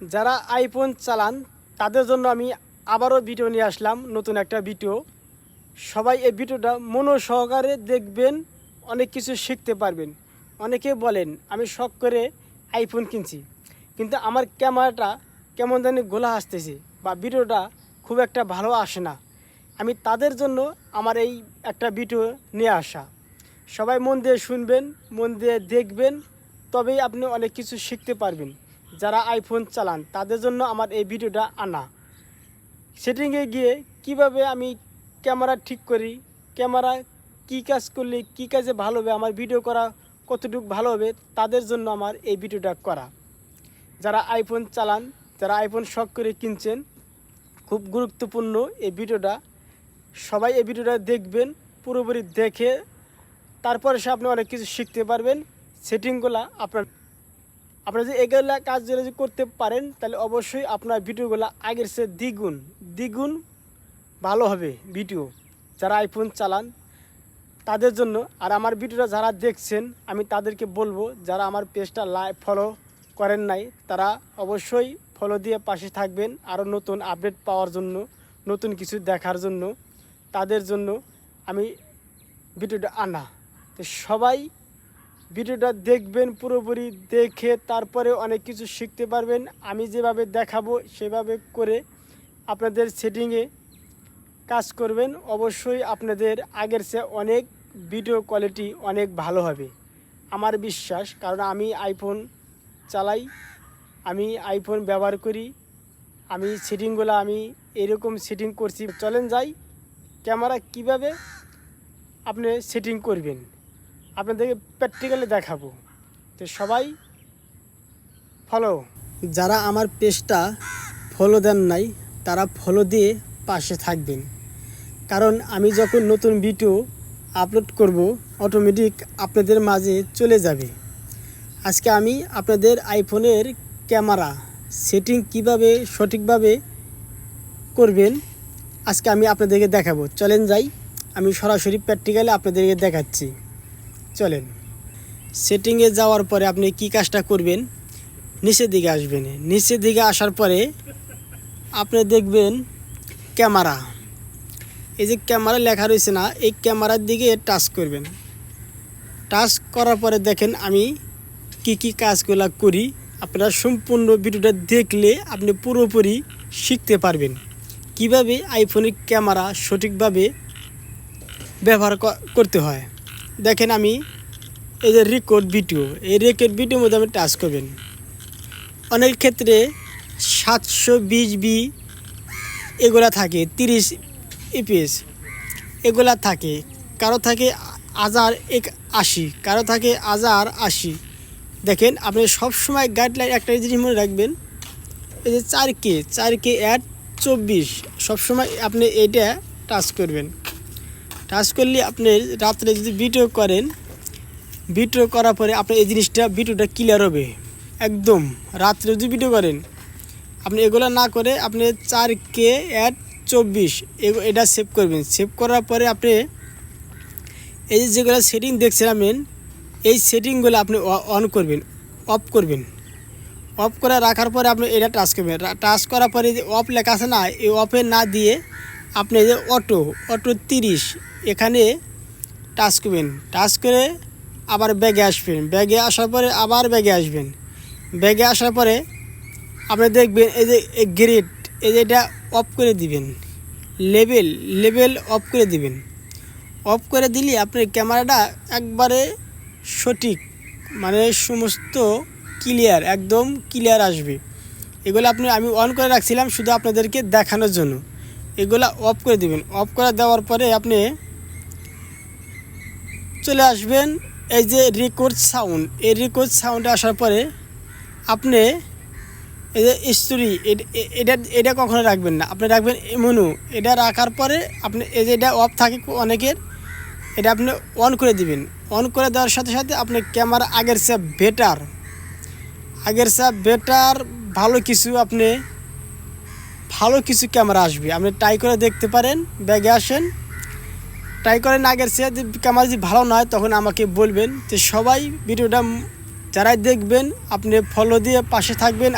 যারা আইফোন চালান, তাদের জন্য আমি আবারও ভিডিও নিয়ে আসলাম নতুন একটা ভিডিও সবাই এই ভিডিওটা মনো সহকারে দেখবেন, অনেক কিছু শিখতে পারবেন। অনেকে বলেন, আমি শখ করে আইফোন কিনছি। কিন্তু আমার ক্যামেরাটা কেমন জানি গোলা আসতেছে বা ভিডিওটা খুব একটা ভালো আসে না। আমি তাদের জন্য আমার এই একটা ভিডিও নিয়ে আসা। সবাই মন দিয়ে শুনবেন, মন দিয়ে দেখবেন, তবেই আপনি অনেক কিছু শিখতে পারবেন। যারা আইফোন চালান, তাদের জন্য আমার এই ভিডিওটা আনা। সেটিংয়ে গিয়ে কীভাবে আমি ক্যামেরা ঠিক করি, ক্যামেরা কি কাজ করলে কি কাজে ভালো হবে, আমার ভিডিও করা কতটুকু ভালো হবে, তাদের জন্য আমার এই ভিডিওটা করা। যারা আইফোন চালান, যারা আইফোন শখ করে কিনছেন, খুব গুরুত্বপূর্ণ এই ভিডিওটা। সবাই এই ভিডিওটা দেখবেন, পুরোপুরি দেখে তারপরে সে আপনি অনেক কিছু শিখতে পারবেন। সেটিংগুলো আপনার আপনারা যদি এগুলো কাজ যদি করতে পারেন, তাহলে অবশ্যই আপনার ভিডিওগুলো আগের সে দ্বিগুণ দ্বিগুণ ভালো হবে ভিডিও। যারা আইফোন চালান, তাদের জন্য, আর আমার ভিডিওটা যারা দেখছেন, আমি তাদেরকে বলব, যারা আমার পেজটা লাইভ ফলো করেন নাই, তারা অবশ্যই ফলো দিয়ে পাশে থাকবেন আরও নতুন আপডেট পাওয়ার জন্য, নতুন কিছু দেখার জন্য। তাদের জন্য আমি ভিডিওটা আনা। তো সবাই ভিডিওটা দেখবেন, পুরোপুরি দেখে তারপরে অনেক কিছু শিখতে পারবেন। আমি যেভাবে দেখাবো, সেভাবে করে আপনাদের সেটিংয়ে কাজ করবেন। অবশ্যই আপনাদের আগের চেয়ে অনেক ভিডিও কোয়ালিটি অনেক ভালো হবে। আমার বিশ্বাস, কারণ আমি আইফোন চালাই, আমি আইফোন ব্যবহার করি, আমি সেটিংগুলো আমি এরকম সেটিং করছি। চলেন যাই, ক্যামেরা কীভাবে আপনি সেটিং করবেন? আপনাদেরকে প্র্যাকটিক্যালি দেখাবো। তো সবাই ফলো যারা আমার পেজটা ফলো দেন নাই, তারা ফলো দিয়ে পাশে থাকবেন। কারণ আমি যখন নতুন ভিডিও আপলোড করব অটোমেটিক আপনাদের মাঝে চলে যাবে। আজকে আমি আপনাদের আইফোনের ক্যামেরা সেটিং কীভাবে সঠিকভাবে করবেন, আজকে আমি আপনাদেরকে দেখাবো। চলেন যাই, আমি সরাসরি প্র্যাকটিক্যালি আপনাদেরকে দেখাচ্ছি। চলেন। সেটিংয়ে যাওয়ার পরে আপনি কি কাজটা করবেন? নিচের দিকে আসবেন। নিচের দিকে আসার পরে আপনি দেখবেন ক্যামেরা। এই যে ক্যামেরা লেখা রয়েছে না, এই ক্যামেরার দিকে টাচ করবেন। টাচ করার পরে দেখেন আমি কি কি কাজগুলো করি। আপনারা সম্পূর্ণ ভিডিওটা দেখলে আপনি পুরোপুরি শিখতে পারবেন। কীভাবে আইফোনের ক্যামেরা সঠিকভাবে ব্যবহার করতে হয়। দেখেন আমি এই যে রেকর্ড ভিডিও এই রেকর্ড ভিডিওর মধ্যে আমি টাচ করবেন। অনেক ক্ষেত্রে সাতশো বিশ বি এগুলা থাকে, তিরিশ ইপিএস এগুলা থাকে। কারও থাকে হাজার এক আশি, কারও থাকে হাজার আশি। দেখেন আপনি সবসময় গাইডলাইন একটা জিনিস মনে রাখবেন, এই যে চার কে চার কে অ্যাড চব্বিশ, সবসময় আপনি এইটা টাচ করবেন। টাচ করলে আপনি রাত্রে যদি ভিডিও করেন ভিডিও করার পরে আপনার এই জিনিসটা ভিডিওটা ক্লিয়ার হবে। একদম, রাত্রে যদি ভিডিও করেন, আপনি এগুলো না করে আপনি চার কে অ্যাট চব্বিশ এটা সেভ করবেন। সেভ করার পরে আপনি এই যে যেগুলো সেটিং আপনি এই সেটিংগুলো আপনি অন করবেন অফ করবেন। অফ করে রাখার পরে আপনি এটা টাচ করবেন। টাচ করার পরে যে অফ লেখা আছে না, এই অফে না দিয়ে আপনি যে অটো অটো তিরিশ। এখানে টাচ করবেন। টাচ করে আবার ব্যাগে আসবেন। ব্যাগে আসার পরে আবার ব্যাগে আসবেন। ব্যাগে আসার পরে আপনি দেখবেন এই যে গ্রেড এই যে এটা অফ করে দিবেন। লেবেল লেবেল অফ করে দিবেন। অফ করে দিলে আপনার ক্যামেরাটা একবারে সঠিক মানে সমস্ত ক্লিয়ার একদম ক্লিয়ার আসবে। এগুলো আপনি, আমি অন করে রাখছিলাম শুধু আপনাদেরকে দেখানোর জন্য। এগুলো অফ করে দিবেন। অফ করে দেওয়ার পরে আপনি চলে আসবেন এই যে রেকর্ড সাউন্ড এই রেকর্ড সাউন্ডে আসার পরে আপনি এই যে স্টোরি এটা এটা কখনো রাখবেন না। আপনি রাখবেন মেনু এটা রাখার পরে আপনি এই যে এটা অফ থাকে অনেকের, এটা আপনি অন করে দিবেন। অন করে দেওয়ার সাথে সাথে আপনি ক্যামেরা আগের সে বেটার আগের সে বেটার ভালো কিছু আপনি ভালো কিছু ক্যামেরা আসবে। আপনি ট্রাই করে দেখতে পারেন, ব্যাগে আসেন। ট্রাই করেন আগের যদি ক্যামেরা যদি ভালো নয় তখন আমাকে বলবেন। যে সবাই ভিডিওটা যারাই দেখবেন, আপনি ফলো দিয়ে পাশে থাকবেন।